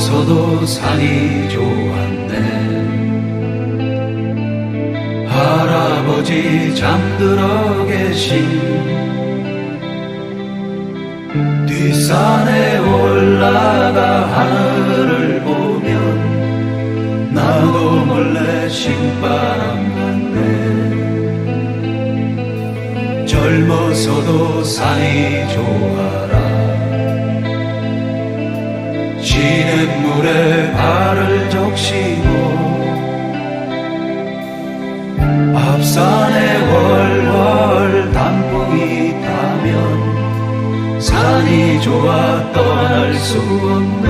젊어서도 산이 좋았네. 할아버지 잠들어 계신 뒷산에 올라가 하늘을 보면 나도 몰래 신바람 같네. 젊어서도 산이 좋아 라 시냇물에 발을 적시고 앞산에 월월 단풍이 타면 산이 좋아 떠날 수 없네.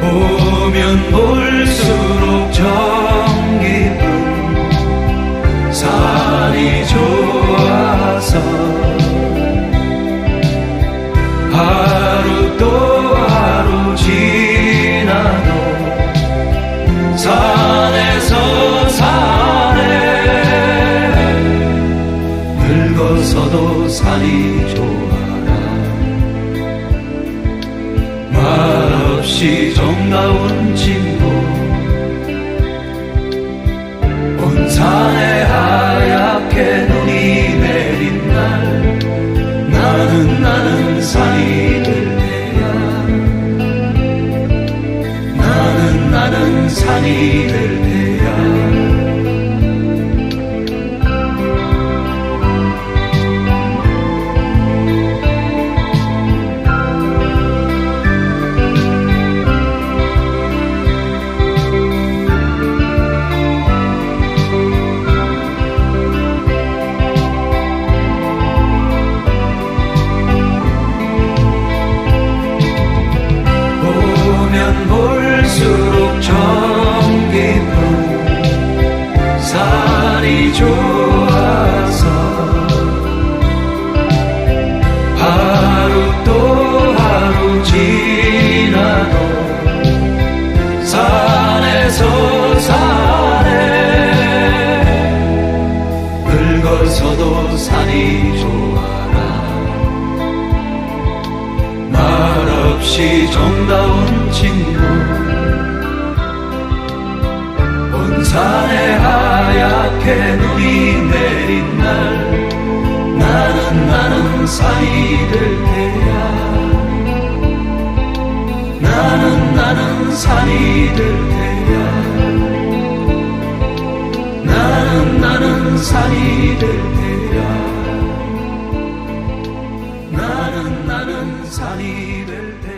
보면 볼 산이 좋아라 말없이 정다운 친구 온 산에 하얗게 눈이 내린 날 나는 나는 산이 될 테야. 나는 나는 산이 늙어서도 산이 좋아라. 말없이 정다운 친구. 온 산에 하얗게 눈이 내린 날. 나는 나는 산이 될 테야 산이 될 테야 나는 나는 산이 될 테야